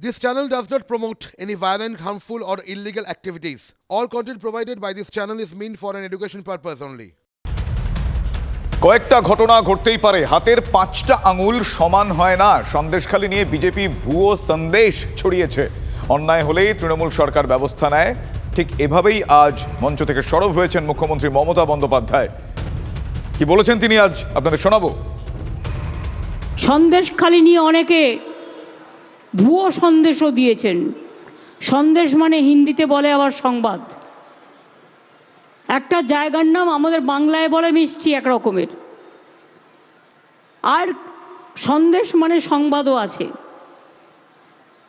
This channel does not promote any violent, harmful, or illegal activities. All content provided by this channel is meant for an education purpose only. কয়েকটা ঘটনা ঘটতেই পারে। হাতের পাঁচটা আঙুল সমান হয় না। সন্দেশখালি নিয়ে বিজেপি ভুয়ো সন্দেশ ছড়িয়েছে। অন্যায় হলেই তৃণমূল সরকার ব্যবস্থা নেয়। ঠিক এভাবেই আজ মঞ্চ থেকে সরব হয়েছেন মুখ্যমন্ত্রী মমতা বন্দ্যোপাধ্যায়। কি বলেছেন তিনি আজ? আপনাদের শোনাবো। সন্দেশ খালি নিয়ে অনেকে ভুয়ো সন্দেশও দিয়েছেন। সন্দেশ মানে হিন্দিতে বলে আবার সংবাদ। একটা জায়গার নাম আমাদের বাংলায় বলে মিষ্টি এক রকমের। আর সন্দেশ মানে সংবাদও আছে।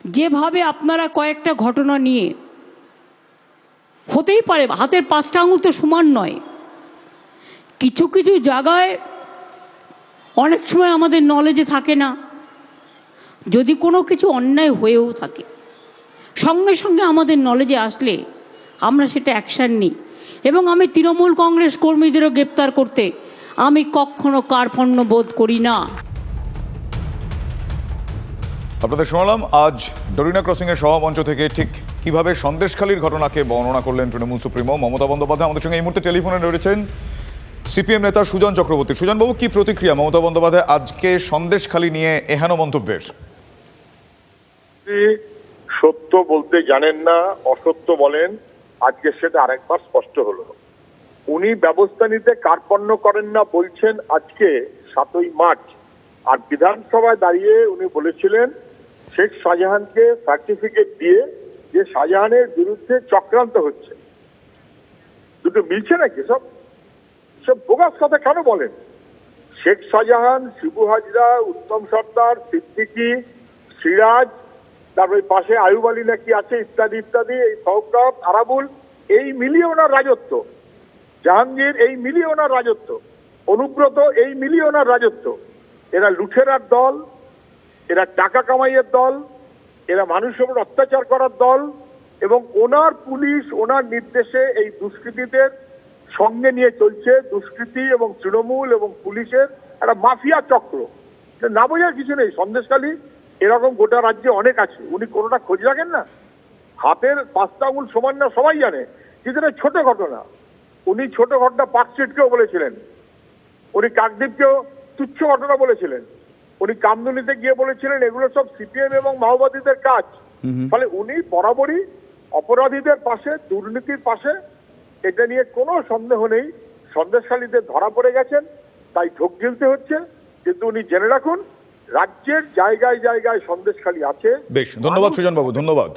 যেভাবে আপনারা কয়েকটা ঘটনা নিয়ে, হতেই পারে, হাতের পাঁচটা আঙুল তো সমান নয়। কিছু কিছু জায়গায় অনেক সময় আমাদের নলেজে থাকে না। যদি কোনো কিছু অন্যায় হয়েও থাকে, সঙ্গে সঙ্গে আমাদের নলেজে আসলে আমরা সেটা অ্যাকশান নিই। এবং আমি তৃণমূল কংগ্রেস কর্মীদেরও গ্রেপ্তার করতে আমি কখনো কার্পণ্য বোধ করি না। আপনাদের শোনালাম, আজ ডরিনা ক্রসিং এর সভামঞ্চ থেকে ঠিক কীভাবে সন্দেশখালীর ঘটনাকে বর্ণনা করলেন তৃণমূল সুপ্রিমো মমতা বন্দ্যোপাধ্যায়। আমাদের সঙ্গে এই মুহূর্তে টেলিফোনে রয়েছেন সিপিএম নেতা সুজন চক্রবর্তী। সুজনবাবু কি প্রতিক্রিয়া মমতা বন্দ্যোপাধ্যায় আজকে সন্দেশখালী নিয়ে এহেন মন্তব্যের? তিনি সত্য বলতে জানেন না, অসত্য বলেন? আজকে সেটা আরেকবার স্পষ্ট হলো। উনি ব্যবস্থা নিতে কার্পণ্য করেন না বলছেন আজকে, সাতই মার্চ। আর বিধানসভায় দাঁড়িয়ে উনি বলেছিলেন, শেখ শাহজাহানকে সার্টিফিকেট দিয়ে যে শাহজাহানের বিরুদ্ধে চক্রান্ত হচ্ছে। দুটো মিলছে নাকি সব? সব বোগাস কথা কেন বলেন? শেখ শাহজাহান, শিবু হাজরা, উত্তম সর্দার, সিদ্দিকী, সিরাজ তারপর পাশে আয়ুব আলী নাকি আছে, ইত্যাদি ইত্যাদি, এই সৌকরত আরাবুল, এই মিলিয়ে ওনার রাজত্ব। জাহাঙ্গীর, এই মিলিয়ে ওনার রাজত্ব। অনুব্রত, এই মিলিয়ে ওনার রাজত্ব। এরা লুঠেরার দল, এরা টাকা কামাইয়ের দল, এরা মানুষের উপর অত্যাচার করার দল এবং ওনার পুলিশ, ওনার নির্দেশে এই দুষ্কৃতীদের সঙ্গে নিয়ে চলছে দুষ্কৃতী এবং তৃণমূল এবং পুলিশের একটা মাফিয়া চক্র। না বোঝার কিছু নেই, সন্দেশখালী এরকম গোটা রাজ্যে অনেক আছে। উনি কোনোটা খোঁজ রাখেন না? হাতের পাঁচটা আঙুল সমান না সবাই জানে। কিন্তু এটা ছোট ঘটনা। উনি ছোট ঘটনা পার্কস্ট্রিটকেও বলেছিলেন। উনি কাকদ্বীপকেও তুচ্ছ ঘটনা বলেছিলেন। উনি কামদুনিতে গিয়ে বলেছিলেন এগুলো সব সিপিএম এবং মাওবাদীদের কাজ। ফলে উনি বরাবরই অপরাধীদের পাশে দুর্নীতির পাশে এটা নিয়ে কোনো সন্দেহ নেই। সন্দেশখালীদের ধরা পড়ে গেছেন তাই ঢোক গিলতে হচ্ছে। কিন্তু উনি জেনে রাখুন রাজ্যের জায়গায় জায়গায় সন্দেশখালী আছে। বেশ ধন্যবাদ সুজনবাবু ধন্যবাদ।